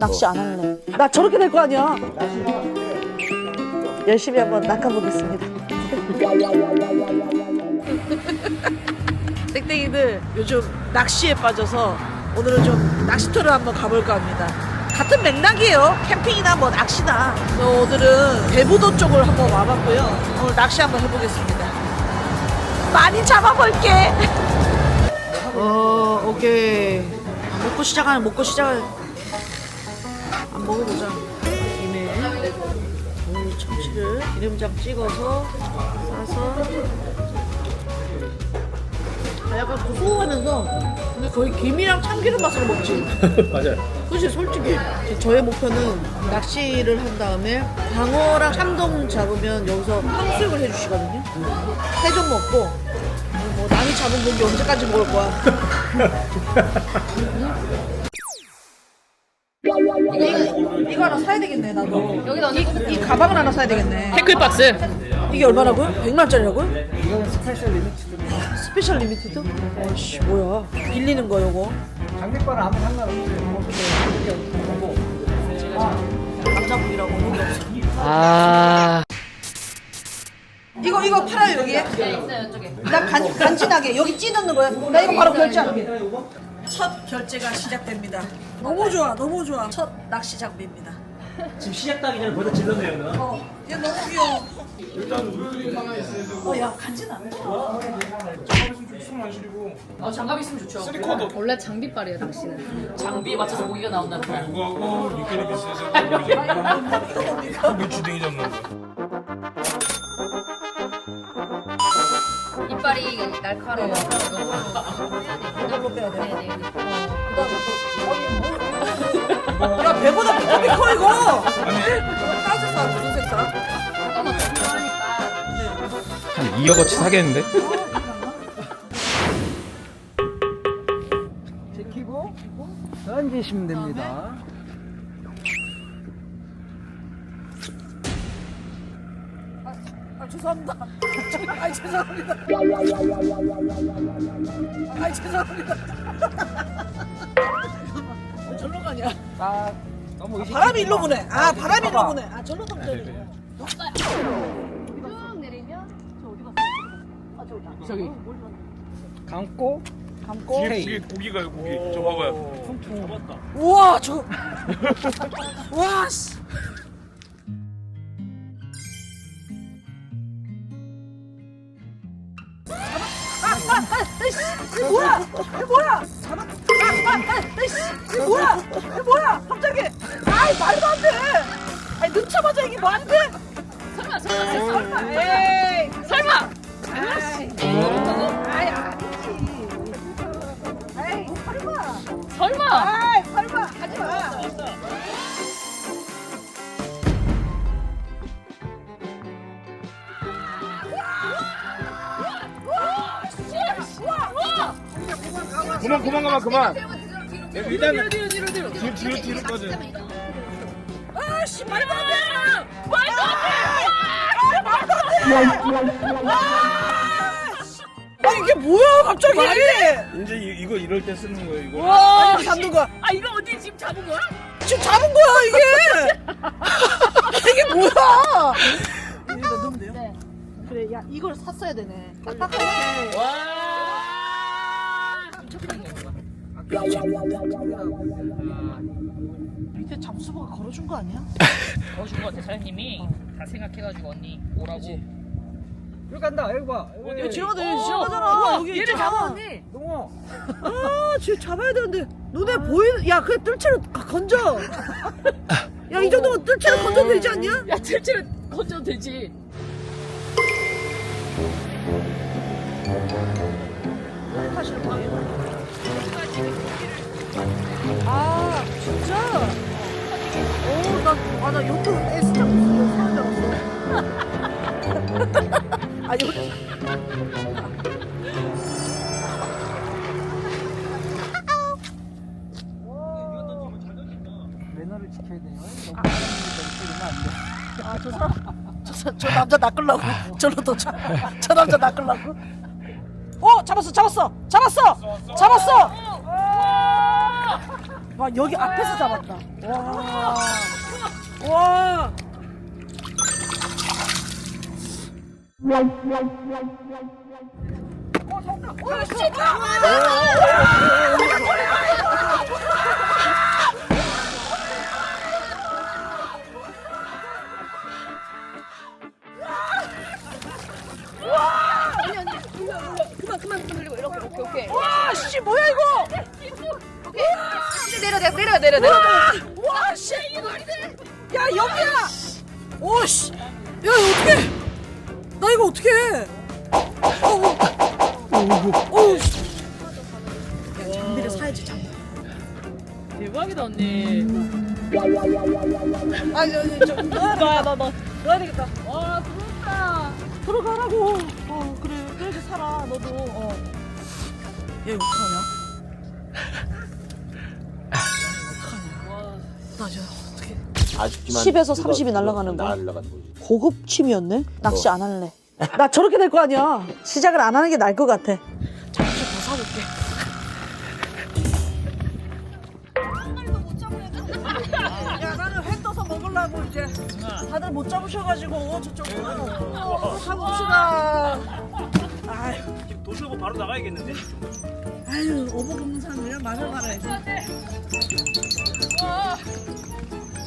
낚시 안 할래. 나 저렇게 될 거 아니야. 열심히 한번 낚아보겠습니다. 땡땡이들 요즘 낚시에 빠져서 오늘은 좀 낚시터를 한번 가볼까 합니다. 같은 맥락이에요. 캠핑이나 뭐 낚시나. 그래서 오늘은 대부도 쪽을 한번 와봤고요. 오늘 낚시 한번 해보겠습니다. 많이 잡아볼게. 어, 오케이. 아, 먹고 시작하는 먹고 시작을 안 먹어보자. 김에 오늘 참치를 기름장 찍어서 싸서 아, 약간 고소하면서 근데 거의 김이랑 참기름 맛으로 먹지. 맞아요. 그치 솔직히 저의 목표는 낚시를 한 다음에 광어랑 참돔 잡으면 여기서 탕수육을 해주시거든요 해좀 먹고 뭐 남이 잡은 고기 언제까지 먹을 거야 이거, 이거 하나 사야 되겠네 나도 여기다 이, 이 가방을 하나 사야 되겠네 태클박스 이게 얼마라고요? 100만짜리라고요? 이건 스페셜 리미티드 스페셜 리미티드? 아씨 뭐야 빌리는 거 요거 장비과는 아무 상관없어요. 남자분이라고 여기 없어 아 이거 이거 팔아요 여기에? 네, 있어요 이쪽에 나 간, 간지나게 여기 찌넣는 거야? 나 이거 바로 결제할게 첫 결제가 시작됩니다. 너무 좋아 너무 좋아. 첫 낚시 장비입니다. 지금 시작하기 전에 벌써 질렀네요, 누나. 어, 얘 너무 귀여워. 어야 간지나 어 장갑 있으면 좋죠. 원래 장비빨이에요 낚시는 장비에 맞춰서 고기가 나온다는 거 그거하고 미끼리 비슷해서 모르겠는데 밀치등이 잡는 거 이빨이 날카로워 이걸로 빼야 돼 네 네 야 배보다 배꼽이 커 이거 따뜻 사 무슨 색상? 너무 좋아하니까 한 2억어치 사겠는데? 지키고 던지시면 됩니다. 죄송합니다. 아 죄송합니다. 아 죄송합니다. 왜 절로 가냐 딱 너무 의식. 바람이 일로 부네. 아 바람이 일로 부네. 아 절로 던져야 쭉 내리면 저 어디 갔어요? 저기. 감고 감고. 뒤에 고기 고기가요 고기 저 봐봐요. 퉁퉁 잡았다. 우와 저. 와, 씨. 뭐야? 이게 뭐야? 잡아. 아, 아, 아, 이씨. 이게 뭐야? 이게 뭐야? 갑자기. 아이, 말도 안 돼. 아니, 늦자마자 이게 뭐안 돼? 설마 설마 아이, 설마. 에이. 설마 아이. 아이, 아니지. 아이, 설마. 설마 아이, 설마. 하지 마. 그만 그만 가만 그만 일단 뒤로 뒤로 뒤로 뒤로 뒤로 뒤로 꺼져 아씨 말도 안 돼! 말도 안 돼! 아, 말도 안 돼! 아, 씨. 아 이게 뭐야 갑자기? 이제 이, 이거 이럴 때 쓰는 거예요 이거 와 잡는 거야. 아 이거 어디 지금 잡은 거야? 지금 잡은 거야 이게. 이게 뭐야? 이거 넣으면 돼요? 네. 그래 야 이걸 샀어야 되네. 딱딱하게. 와 밑에 잠수부가 걸어준 거 아니야? 거준 것 같아 사장님이 다 생각해가지고 언니 오라고 여기 간다. 여기 봐. 야 지나가자 여기 지나가잖아. 여기 얘를 있잖아. 잡아 언니 농어. 아, 지금 잡아야 되는데 눈에 보이는 야, 그래 뜰채로 가- 건져. 야, 이 정도면 뜰채로 건져도 되지 않냐? 야 칠칠을 건져도 되지 하시는 거예요? 아, 진짜? 오, 나, 아, 나 요트 S자 무슨 줄 알았어. 아, 요트. 매너를 지켜야 돼요. 돼. 아, 저 사람, 저, 사- 저 남자 낚으려고. 저로 또, 저, 저 남자 낚으려고. 어, 잡았어, 잡았어, 잡았어, 잡았어. 와 여기 앞에서 잡았다. 와. 와. 와, 대박이다 언니. 아, 저, 저, 저, 넣어야 되겠다. 너, 너, 넣어야 되겠다. 와 부럽다. 들어가라고. 어, 그래. 그렇게 살아, 너도. 어. 얘 어떡하냐? 어떡하냐? 나 이제 어떻게. 아쉽지만 10에서 30이 날아가는 거야? 날아가는 거지. 고급 취미였네? 낚시 안 할래. 나 저렇게 될 거 아니야. 시작을 안 하는 게 나을 것 같아. 잠시 더 사볼게. 다들 못 잡으셔가지고 저쪽으로 사봅시다. 아유, 도시오고 바로 나가야겠는데? 아유 어복 없는 사람 그냥 마늘 말아야지.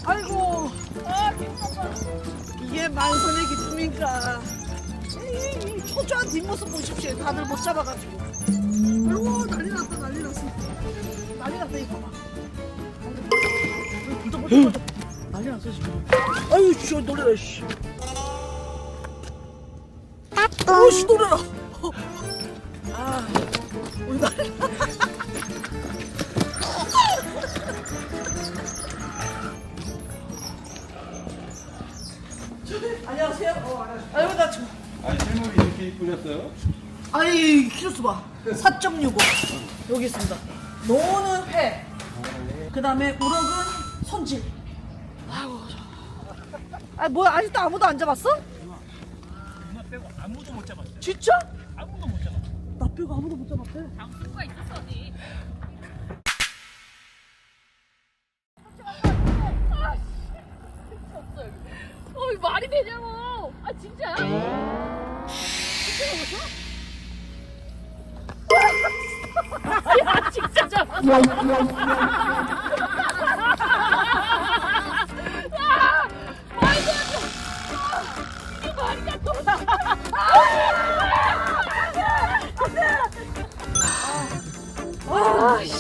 아이고. 이게 만선의 기쁨인가. 이, 이 초조한 뒷모습 보십시오. 다들 못 잡아가지고. 아이고 난리 났다 난리 났어. 난리 났다 이거 봐. 불도. 난 리 났어 지금. 아유 씨 놀래라 씨. 오씨 놀래라. 아 우리 난리 났 안녕하세요. 어, 안녕하세요. 아이고 나 지금. 아니 실물이 이렇게 이쁘셨어요? 아이 키로수 봐. 4.65 여기 있습니다. 노는 회. 그 다음에 우럭은 손질. 아 뭐야 아직도 아무도 안 잡았어? 누나 빼고 아무도 못 잡았어요. 진짜? 아무도 못 잡았어. 나 빼고 아무도 못 잡았대. 방송가 있었어 언니. 어 이거 말이 되냐고. 아 진짜야? 야 진짜 잡았어.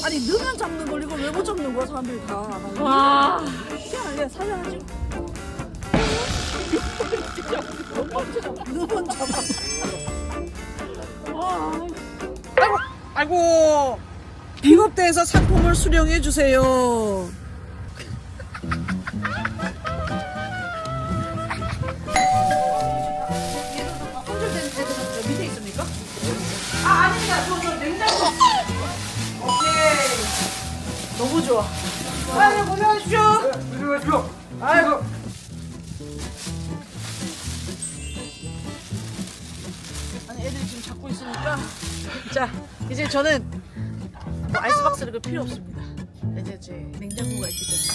아니 넣으면 잡는 걸 이걸 왜 못 잡는 거야 사람들이 다. 와. 야, 야 살려야지. 넣으면 잡아. 아이고, 아이고. 픽업대에서 상품을 수령해 주세요. 좋아. 아유 고생하십시오. 들어가십시오. 아이고. 아니 애들이 지금 잡고 있으니까 자 이제 저는 뭐 아이스박스를 그 필요 없습니다. 이제 제 냉장고가 있기 때문에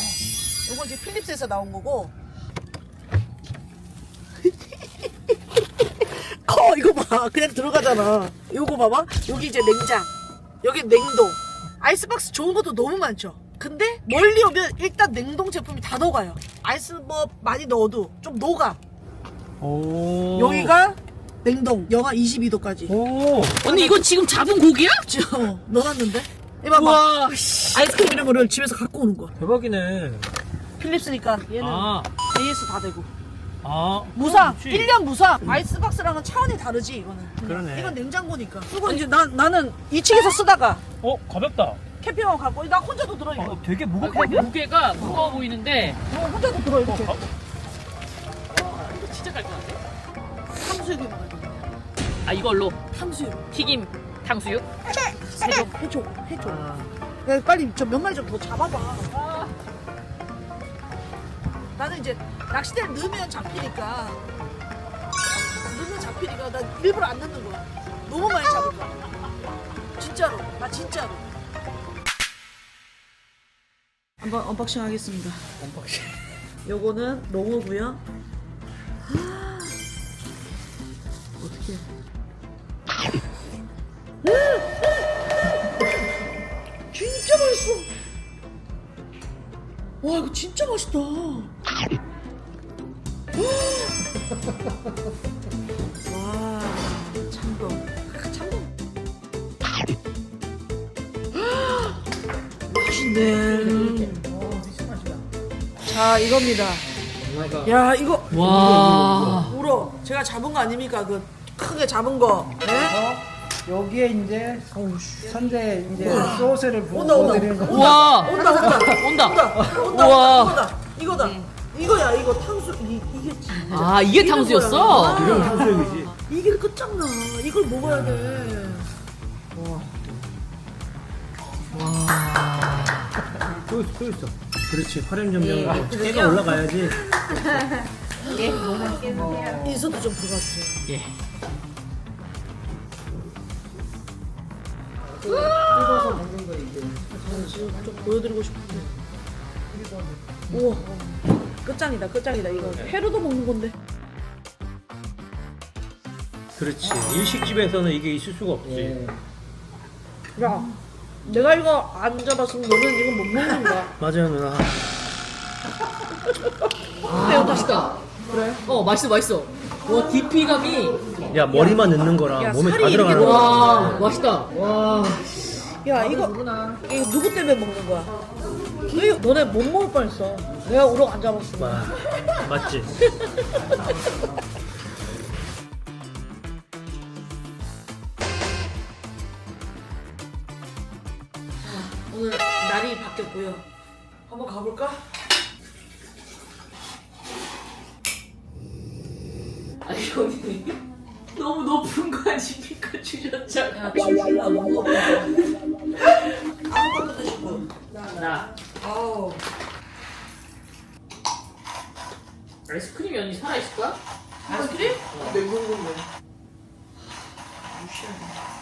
요거 이제 필립스에서 나온 거고 커 이거 봐 그냥 들어가잖아 요거 봐봐 여기 이제 냉장 여기 냉동 아이스박스 좋은 것도 너무 많죠 근데 멀리 오면 일단 냉동 제품이 다 녹아요 아이스 뭐 많이 넣어도 좀 녹아 오. 여기가 냉동 영하 22도까지 오. 언니 이거 지금 잡은 고기야? 지금 넣어놨는데 이봐봐 와. 아이스크림 이런 거를 집에서 갖고 오는 거야 대박이네. 필립스니까 얘는 아. AS 다 되고 아. 무상 그렇지. 1년 무상 아이스박스랑은 차원이 다르지 이거는 그러네. 이건 냉장고니까 그거 이제 나, 나는 2층에서 쓰다가 어, 가볍다. 캠핑하고 갖고 나 혼자도 들어 이거 어, 되게 아, 무겁거든? 무게가 무거워 보이는데 어, 혼자도 들어 이렇게 어, 진짜 깔끔한데? 탕수육이 먹어야 아 이걸로 탕수육 튀김 탕수육? 해줘 해줘 해줘 야, 빨리 저 몇 마리 좀 더 잡아봐 나는 이제 낚싯대를 넣으면 잡히니까 넣으면 잡히니까 나 일부러 안 넣는 거야 너무 많이 잡을 거야 진짜로 나 진짜로 한번 언박싱 하겠습니다. 언박싱. 요거는 농어고요. 어떻게? 진짜 맛있어. 와 이거 진짜 맛있다. 이겁니다. 야 이거 와. 울어. 제가 잡은 거 아닙니까? 그 크게 잡은 거. 네? 여기에 이제 선대 이제 소스를 온다 온다. 부어드리는 거. 와. 온다 온다. 온다. 온다. 온다. 우와. 이거다. 이거다. 이거야 이거 탕수 이, 이게 아 이게 탕수였어? 이런 탕수육이지. 이게 끝장나. 이걸 먹어야 돼. 또, 또 있어. 그렇지. 활용 점령하고 예. 올라가야지. 인서도 좀 들어가 주세요. 예. 뜯어서 먹는 거 이제. 저는 지금 좀 보여드리고 싶은데. 우와. 끝장이다 끝장이다 이거 회로도 먹는 건데. 그렇지. 일식집에서는 이게 있을 수가 없지. 야. 내가 이거 안 잡았으면 너는 이거 못 먹는 거야. 맞아요, 누나. 아 맛있다. 그래? 어 맛있어 맛있어. 와 깊이감이. 야, 머리만 넣는 거랑 야, 몸에 살이 다 이렇게 들어가는 거야. 와 맛있다. 와. 야 이거 이거 누구 때문에 먹는 거야? 너 이거 너네 못 먹을 뻔했어. 내가 우럭 안. 와, 맞지? 날이 바뀌었고요. 한번 가볼까? 아니 여기 너무 높은 거 아닙니까 주전자? 야 지금 줄라 먹어. 아무것도 드시고. 나 아우. 아이스크림 연이 살아 있을 거야? 아이스크림? 냉동 건데. 자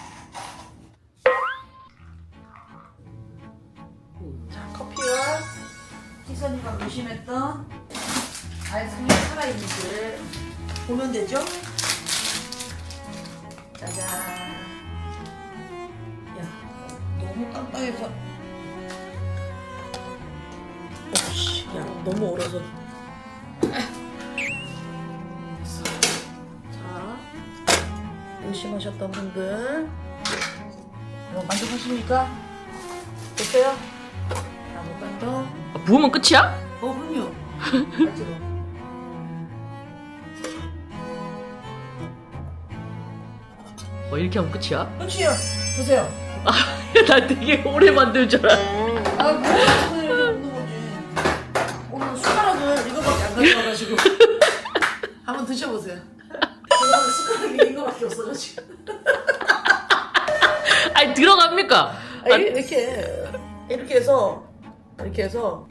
의심했던 아이스크림이 살아있는지를 보면 되죠? 짜잔. 야 너무 깜빡해서. 어씨, 야 너무 얼어서. 자, 의심하셨던 분들 이거 만족하십니까? 됐어요? 아무것도 더. 아, 부으면 끝이야? 어, 이렇게 하면 끝이야? 끝이요. 드세요. 나 되게 오래 만들 줄 알아. 아, 뭐야, 오늘 먹는 거지. 오늘 숟가락을 이거밖에 안 가져와가지고. 한번 드셔보세요. 제가 숟가락이 이거밖에 없어가지고. 아니 들어갑니까? 아, 이- 이렇게, 이렇게 해서, 이렇게 해서.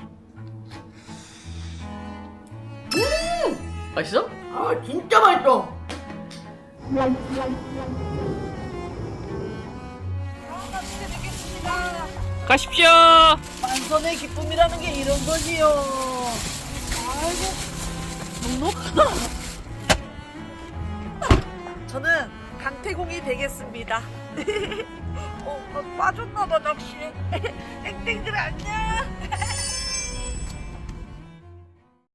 맛있어? 아, 진짜 맛있어. 가십시오. 만선의 기쁨이라는 게 이런 거지요. 아이고, 넉넉하다. 저는 강태공이 되겠습니다. 어, 어, 빠졌나봐, 낚시에. 땡땡들 안녕.